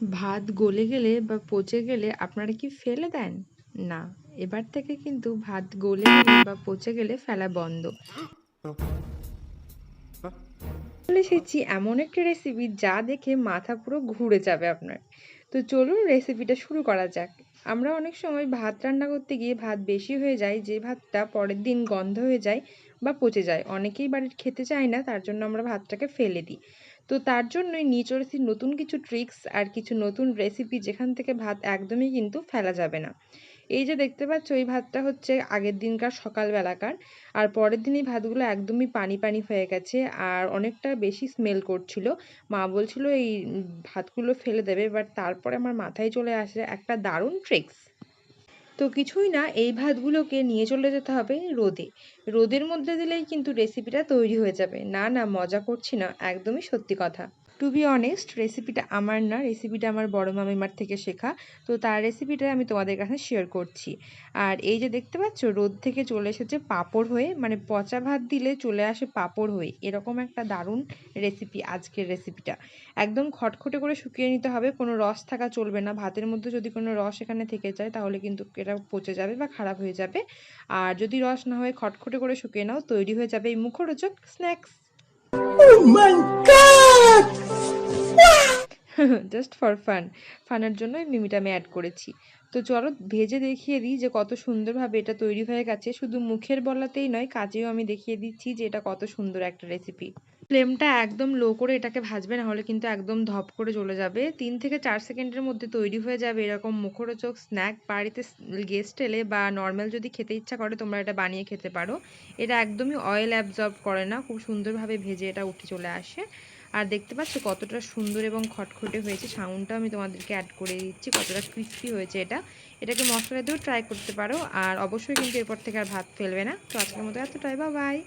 ভাত গলে গেলে বা পচে গেলে আপনারা কি ফেলে দেন? না। এবার থেকে কিন্তু ভাত গলে গেলে বা পচে গেলে ফেলা বন্ধ। চলে এসেছি এমন একটা রেসিপি যা দেখে মাথা পুরো ঘুরে যাবে আপনার। তো চলুন রেসিপিটা শুরু করা যাক। আমরা অনেক সময় ভাত রান্না করতে গিয়ে ভাত বেশি হয়ে যায়, যে ভাতটা পরের দিন গন্ধ হয়ে যায় বা পচে যায়। অনেকেই বাড়ির খেতে চায় না, তার জন্য আমরা ভাতটাকে ফেলে দিই। তো তার জন্যই নিয়ে চলেছি নতুন কিছু ট্রিক্স আর কিছু নতুন রেসিপি যেখান থেকে ভাত একদমই কিন্তু ফেলা যাবে না। এই যে দেখতে পাচ্ছ, এই ভাতটা হচ্ছে আগের দিনকার সকালবেলাকার আর পরের দিন এই ভাতগুলো একদমই পানি পানি হয়ে গেছে আর অনেকটা বেশি স্মেল করছিল। মা বলছিল এই ভাতগুলো ফেলে দেবে বাট তারপরে আমার মাথায় চলে আসে একটা দারুণ ট্রিক্স তো কিছুই না, এই ভাতগুলোকে নিয়ে চলে যেতে হবে রোদে। রোদের মধ্যে দিলেই কিন্তু রেসিপিটা তৈরি হয়ে যাবে। না না, মজা করছি না, একদমই সত্যি কথা। টু বি অনেস্ট রেসিপিটা আমার না রেসিপিটা আমার বড় মামিমার থেকে শেখা। তো তার রেসিপিটা আমি তোমাদের কাছে শেয়ার করছি। আর এই যে দেখতে পাচ্ছ, রোদ থেকে চলে এসেছে পাঁপড় হয়ে মানে পচা ভাত দিলে চলে আসে পাঁপড় হয়ে। এরকম একটা দারুণ রেসিপি আজকের রেসিপিটা একদম খটখটে করে শুকিয়ে নিতে হবে, কোনো রস থাকা চলবে না। ভাতের মধ্যে যদি কোনো রস এখানে থেকে যায়, তাহলে কিন্তু এটা পচে যাবে বা খারাপ হয়ে যাবে। আর যদি রস না হয়, খটখটে করে শুকিয়ে নাও, তৈরি হয়ে যাবে এই মুখরোচক স্ন্যাক্স জাস্ট ফর ফান ফানের জন্য এই মিমিটা আমি অ্যাড করেছি। তো চলো ভেজে দেখিয়ে দিই যে কত সুন্দরভাবে এটা তৈরি হয়ে গেছে। শুধু মুখের বলাতেই নয়, কাজেও আমি দেখিয়ে দিচ্ছি যে এটা কত সুন্দর একটা রেসিপি ফ্লেমটা একদম লো করে এটাকে ভাজবে না হলে কিন্তু একদম ধপ করে চলে যাবে। তিন থেকে চার সেকেন্ডের মধ্যে তৈরি হয়ে যাবে এরকম মুখরোচক স্ন্যাক বাড়িতে গেস্ট এলে বা নর্মাল যদি খেতে ইচ্ছা করে, তোমরা এটা বানিয়ে খেতে পারো। এটা একদমই অয়েল অ্যাবজর্ব করে না, খুব সুন্দরভাবে ভেজে এটা উঠে চলে আসে। আর দেখতে পাচ্ছ কতটা সুন্দর এবং খটখটে হয়েছে, সাউন্ডটা আমি তোমাদেরকে অ্যাড করে দিচ্ছি, কতটা ক্রিস্পি হয়েছে এটা। এটাকে মশলা দিয়েও ট্রাই করতে পারো, আর অবশ্যই কিন্তু এরপর থেকে আর ভাত ফেলবে না। তো আজকের মতো এতটাই বা বাই